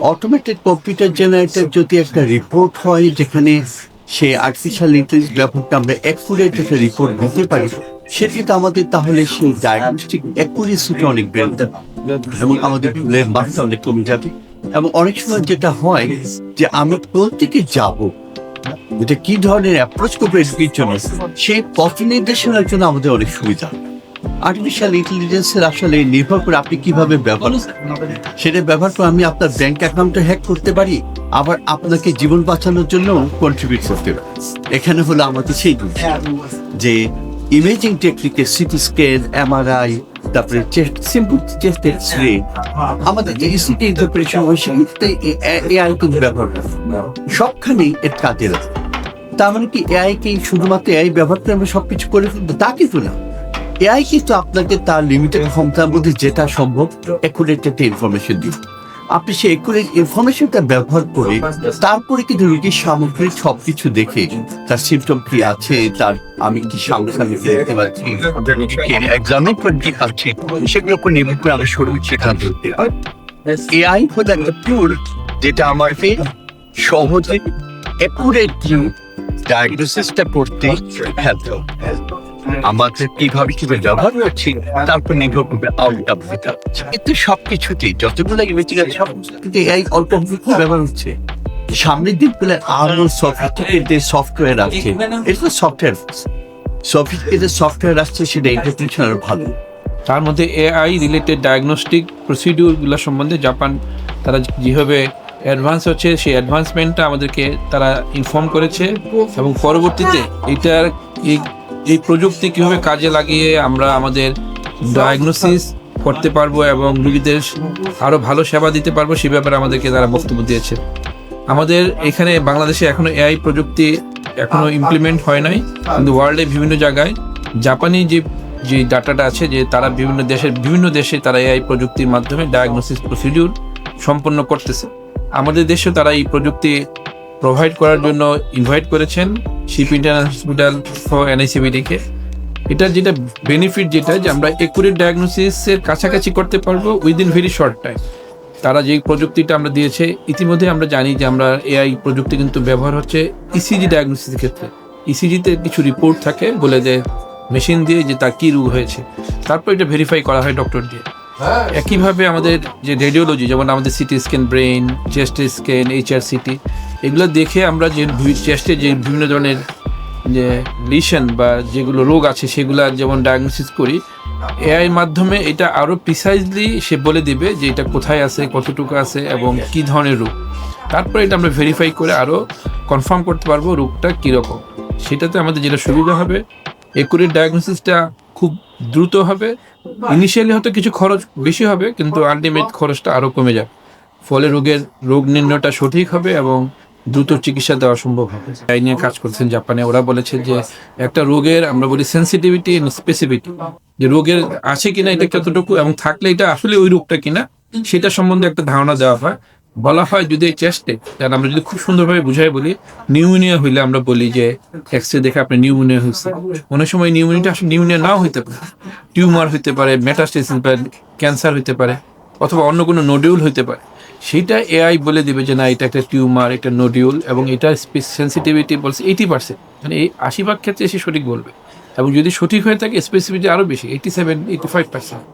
Automated computer generator যদি একটা report হয় যেখানে সে আর্টিফিশিয়াল ইন্টেলিজেন্স ব্যাপারটা আমরা অ্যাকুরেট একটা রিপোর্ট দিতে পারি সেক্ষেত্রে আমাদের তাহলে সেই ডায়াগনস্টিক অ্যাকুরেসিটা অনেক বেড়ে এবং আমাদের ভুলের মাত্রা অনেক কমে যাবে। এবং অনেক সময় যেটা হয় যে আমি দিকে যাব? এটা কি ধরনের অ্যাপ্রোচ করব এর জন্য? সেই পথ নির্দেশনার জন্য আমাদের অনেক সুবিধা। আর্টিফিশিয়াল ইন্টেলিজেন্সের আসলে নির্ভর করে আপনি কীভাবে ব্যবহার সেটা ব্যবহার করে আমি আপনার ব্যাংক অ্যাকাউন্টে হ্যাক করতে পারি আবার আপনাকে জীবন বাঁচানোর জন্য কন্ট্রিবিউট করতে পারি। এখানে হলো আমাদের সেই জিনিস। যে ইমেজিং টেকনিকে সিটি স্ক্যান এমআরআই তারপরে chest simple chest X ray আমাদের যে ইসিটি ইন্টারপ্রেশন হয় সেক্ষেত্রে এআই কিন্তু ব্যবহার করে সবখানেই এর কাজে লাগে। তার মানে কি এআই কে শুধুমাত্র এআই ব্যবহার করে আমরা সবকিছু করে ফেলব তা কিন্তু না। এআই কিন্তু আপনাকে তার লিমিটেড ক্ষমতার মধ্যে যেটা সম্ভব একুরেট একটা ইনফরমেশন দিবে। আপনি সেই একুরেট ইনফরমেশনটা ব্যবহার করে তারপরে কিন্তু রোগীর সামগ্রিক সবকিছু দেখে তার সিমটম কি আছে, তার আমি কি দেখতে পাচ্ছি এক্সামিন করে কি সেগুলোর উপর নির্ভর করে আমরা সিদ্ধান্ত নিতে হয় এআই হলো একটা যেটা আমাকে সহজে একুরেট ডায়াগনোসিসটা করতে হেল্প আমাদের কীভাবে ব্যবহার নির্ভর করবে আউটকাম কিন্তু যতগুলো ইমেজিং আছে সব কিন্তু এই অল্প ব্যবহার হচ্ছে? সামনের আরও সফটওয়্যার সফটওয়্যার আছে এটা সফটওয়্যার সফটওয়্যার সফটওয়্যার আসছে, সেটা ইন্টারপ্রিটেশন আরও ভালো। তার মধ্যে এআই রিলেটেড ডায়াগনস্টিক প্রসিডিউরগুলো সম্বন্ধে জাপান, তারা যেভাবে অ্যাডভান্স হচ্ছে, সেই অ্যাডভান্সমেন্টটা আমাদেরকে তারা ইনফর্ম করেছে এবং পরবর্তীতে এটার এই এই প্রযুক্তি কীভাবে কাজে লাগিয়ে আমরা আমাদের ডায়াগনোসিস করতে পারব এবং রুগীদের আরও ভালো সেবা দিতে পারব, সে ব্যাপারে আমাদেরকে তারা বক্তব্য দিয়েছে। আমাদের এখানে বাংলাদেশে এখনও এআই প্রযুক্তি এখনও ইমপ্লিমেন্ট হয় নাই, কিন্তু ওয়ার্ল্ডে বিভিন্ন জায়গায় জাপানি যে যে ডাটাটা আছে যে তারা বিভিন্ন দেশের, বিভিন্ন দেশে তারা এআই প্রযুক্তির মাধ্যমে ডায়াগনোসিস প্রসিডিউর সম্পন্ন করতেছে। আমাদের দেশেও তারা এই প্রযুক্তি প্রোভাইড করার জন্য ইনভাইট করেছেন শিপ ইন্টারন্যাশনাল হসপিটাল ফর এনআইসিবিডিকে এটার যেটা বেনিফিট যেটা যে আমরা একুরেট ডায়াগনোসিসের কাছাকাছি করতে পারব উইদিন ভেরি শর্ট টাইম তারা যে প্রযুক্তিটা আমরা দিয়েছে, ইতিমধ্যে আমরা জানি যে আমরা এআই প্রযুক্তি কিন্তু ব্যবহার হচ্ছে ইসিজি ডায়াগনোসিসের ক্ষেত্রে। ইসিজিতে কিছু রিপোর্ট থাকে বলে যে মেশিন দিয়ে যে তার কী রোগ হয়েছে। তারপর এটা ভেরিফাই করা হয় ডক্টর দিয়ে। একইভাবে আমাদের যে রেডিওলজি যেমন আমাদের CT scan brain chest scan HR CT এগুলো দেখে আমরা যে চেস্টে যে বিভিন্ন ধরনের যে লিশন বা যেগুলো রোগ আছে সেগুলো যেমন ডায়াগনোসিস করি এআই মাধ্যমে এটা আরও প্রিসাইজলি সে বলে দিবে যে এটা কোথায় আছে কতটুকু আছে এবং কি ধরনের রোগ। তারপরে এটা আমরা ভেরিফাই করে আরও কনফার্ম করতে পারব রোগটা কীরকম। সেটাতে আমাদের যেটা সুবিধা হবে একুরেট ডায়াগনোসিসটা খুব দ্রুত হবে ইনিশিয়ালি হয়তো কিছু খরচ বেশি হবে, কিন্তু আলটিমেট খরচটা আরও কমে যাবে। ফলে রোগের, রোগ নির্ণয়টা সঠিক হবে এবং দ্রুত চিকিৎসা দেওয়া সম্ভব হবে। এই নিয়ে কাজ করছেন জাপানে। ওরা বলেছে যে একটা রোগের, আমরা বলি সেন্সিটিভিটি স্পেসিফিটি যে রোগের আছে কিনা এটা কতটুকু এবং থাকলে এটা আসলে ওই রোগটা কিনা, সেটা সম্বন্ধে একটা ধারণা দেওয়া হয়। বলা হয় যদি এই চেস্টে কারণ আমরা যদি খুব সুন্দরভাবে বুঝাই বলি নিউমোনিয়া হইলে আমরা বলি যে এক্স রে দেখে আপনার নিউমোনিয়া হয়েছে। অনেক সময় নিউমোনিয়াটা আসলে নিউমোনিয়া নাও হইতে পারে। টিউমার হইতে পারে মেটাস্টেসিস বা ক্যান্সার হইতে পারে, অথবা অন্য কোনো নোডিউল হইতে পারে। সেইটা এআই বলে দিবে যে না, এটা একটা টিউমার একটা নোডিউল এবং এটা সেন্সিটিভিটি বলছে এইটি পার্সেন্ট মানে এই আশি ভাগ ক্ষেত্রে সে সঠিক বলবে। এবং যদি সঠিক হয়ে থাকে স্পেসিফিটি আরও বেশি eighty seven eighty five percent